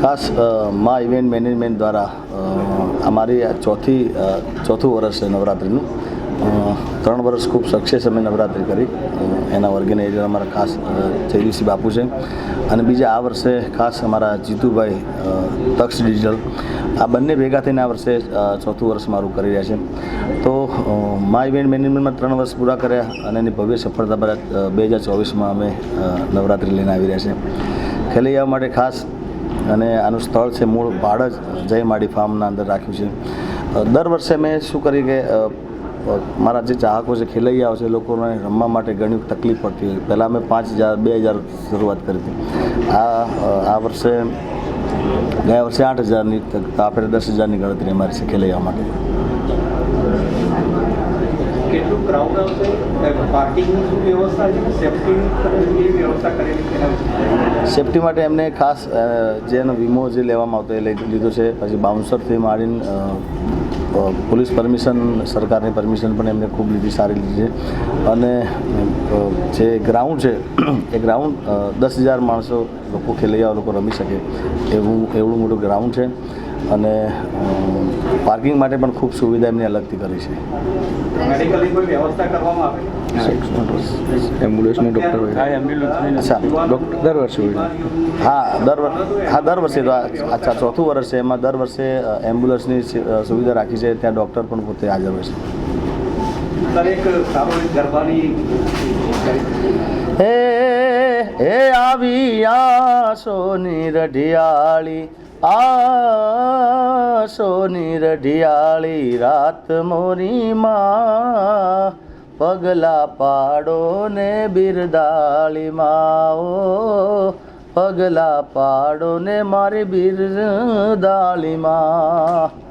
ખાસ મા event management દ્વારા અમારી ચોથી ચોથું વર્ષ છે નવરાત્રિનું. ત્રણ વર્ષ ખૂબ સક્સેસ અમે નવરાત્રિ કરી. એના ઓર્ગેનાઇઝર અમારા ખાસ અ, બાપુ છે. અને બીજા આ વર્ષે ખાસ અમારા જીતુભાઈ તક્ષ ડિજિટલ આ બંને ભેગા થઈને આ વર્ષે ચોથું વર્ષ મારું કરી રહ્યા છે. તો મા ઇવેન્ટ મેનેજમેન્ટમાં ત્રણ વર્ષ પૂરા કર્યા અને એની ભવ્ય સફળતા બાદ બે હજાર ચોવીસમાં અમે નવરાત્રિ લઈને આવી રહ્યા છીએ ખેલૈયાઓ માટે ખાસ અને આનું સ્થળ છે મૂળ ભાડ જ જય માડી ફાર્મના અંદર રાખ્યું છે. દર વર્ષે મેં શું કરી કે મારા જે ચાહકો છે, ખેલૈયાઓ છે, લોકોને રમવા માટે ઘણી તકલીફ પડતી હોય. પહેલાં મેં પાંચ હજાર, બે હજાર શરૂઆત કરી હતી. આ આ વર્ષે, ગયા વર્ષે આઠ હજારની આપણે દસ હજારની ગણતરી અમારી છે ખેલૈયાઓ માટે. ક્રાઉડ આવશે પાર્કિંગની શું વ્યવસ્થા છે? સેફ્ટીની વ્યવસ્થા કરેલી સેફટી માટે એમને ખાસ જેનો વીમો જે લેવામાં આવતો એ લઈ લીધો છે. પછી બાઉન્સરથી માંડીને પોલીસ પરમિશન સરકારની પરમિશન પણ એમને ખૂબ લીધી, સારી લીધી છે. અને જે ગ્રાઉન્ડ છે, એ ગ્રાઉન્ડ દસ હજાર માણસો લોકો ખેલૈયાઓ લોકો રમી શકે એવું એવડું મોટું ગ્રાઉન્ડ છે. અને પાર્કિંગ માટે પણ ખૂબ સુવિધા એમની અલગથી કરી છે. મેડિકલની કોઈ વ્યવસ્થા કરવામાં આવે? એમ્બ્યુલન્સનો ડૉક્ટર હોય. અચ્છા. ડૉક્ટર દર વર્ષે હા દર હા દર વર્ષે તો આ અચ્છા ચોથું વર્ષ છે. એમાં દર વર્ષે એમ્બ્યુલન્સની સુવિધા રાખી છે. ત્યાં ડૉક્ટર પણ પોતે હાજર હોય છે. સર હે આવી આ સોની રઢિયાળી, આ સોની રઢિયાળી રાત મોરી માં પગલા પાડો ને બિરદાળી માઓ પગલા પાડો ને મારી બિરદાળી માં